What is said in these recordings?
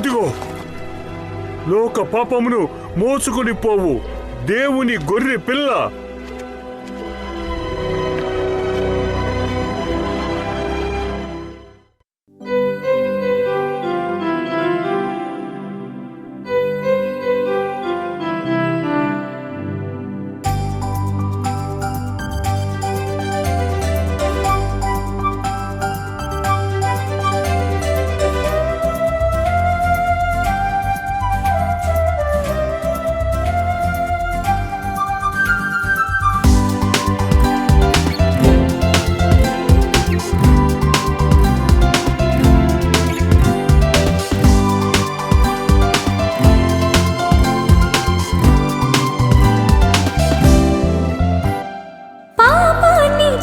అదిగో లోక పాపమును మోసుకుని పోవు. దేవుని గొర్రె పిల్ల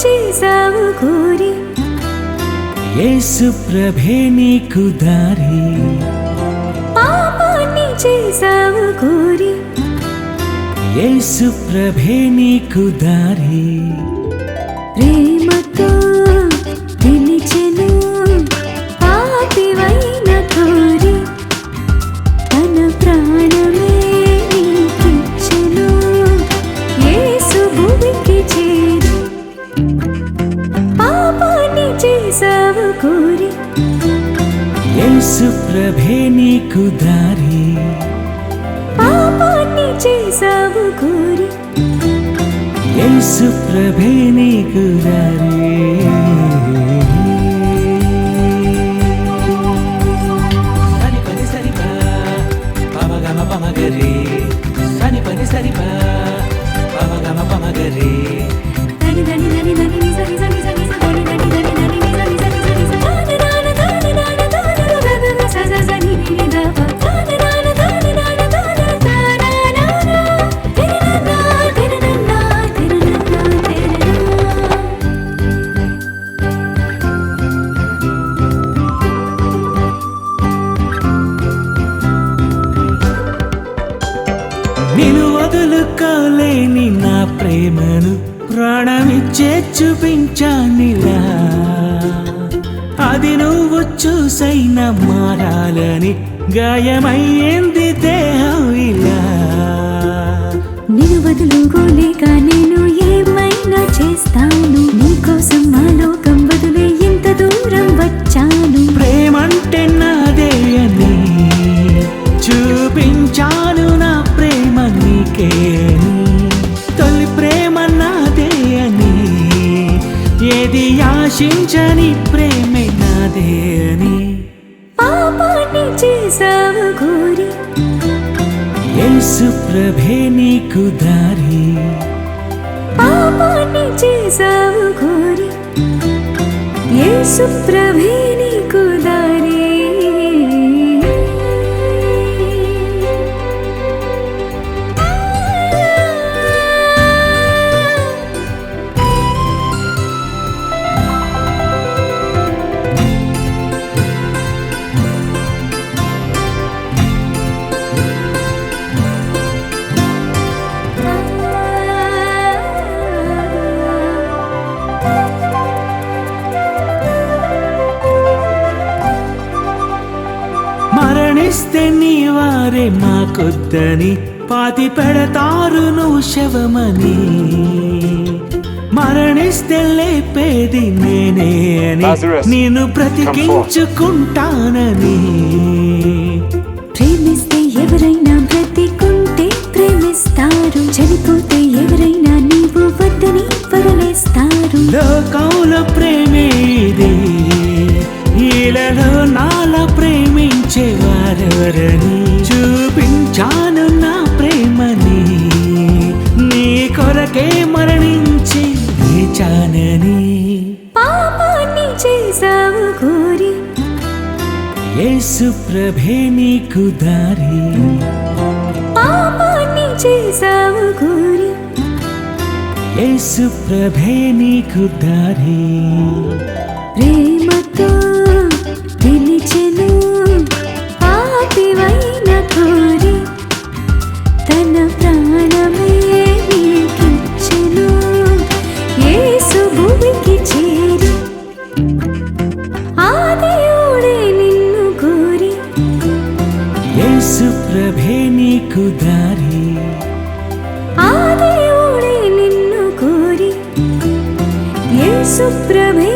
చేసావు కోరి యేసు ప్రభే నీకు దారి. పాపాన్ని చేసావు కోరి యేసు ప్రభే నీకు దారి. ప్రేమతో పిలిచెను చేసావు కోరి. యేసు ప్రభే నీకు దారి. పాపాన్ని చేసావు కోరి. యేసు ప్రభే నీకు దారి. నా ప్రేమను ప్రాణమిచ్చే చూపించానిలా అది నువ్వు చూసైన మారాలని గాయమయ్యేంది ఆశించని ప్రేమే నాదే అని. పాపాన్ని చేసావు కోరి యేసు ప్రభే నీకు దారి. పాపాన్ని చేసావు కోరి యేసు ప్రభే మరణిస్తే నీ వారే మాకొద్దని. పాతి పెడతారు నువ్వు శవమని. మరణిస్తే లేపేది నేనే అని నేను బ్రతికించుకుంటానని. ప్రేమిస్తే ఎవరైనా ప్రేమించేవారెవరని చూపించాను నా ప్రేమని? నీ కొరకే మరణించి లేచానని. పాపాన్ని చేసావు కోరి. యేసు ప్రభే నీకు దారి. పాపాన్ని చేసావు కోరి. యేసు ప్రభే నీకు దారి. ప్రేమతో పిలిచెను ప్రభే నీకు దారి. ఆ దేవుడే నిన్ను కోరి యేసు ప్రభే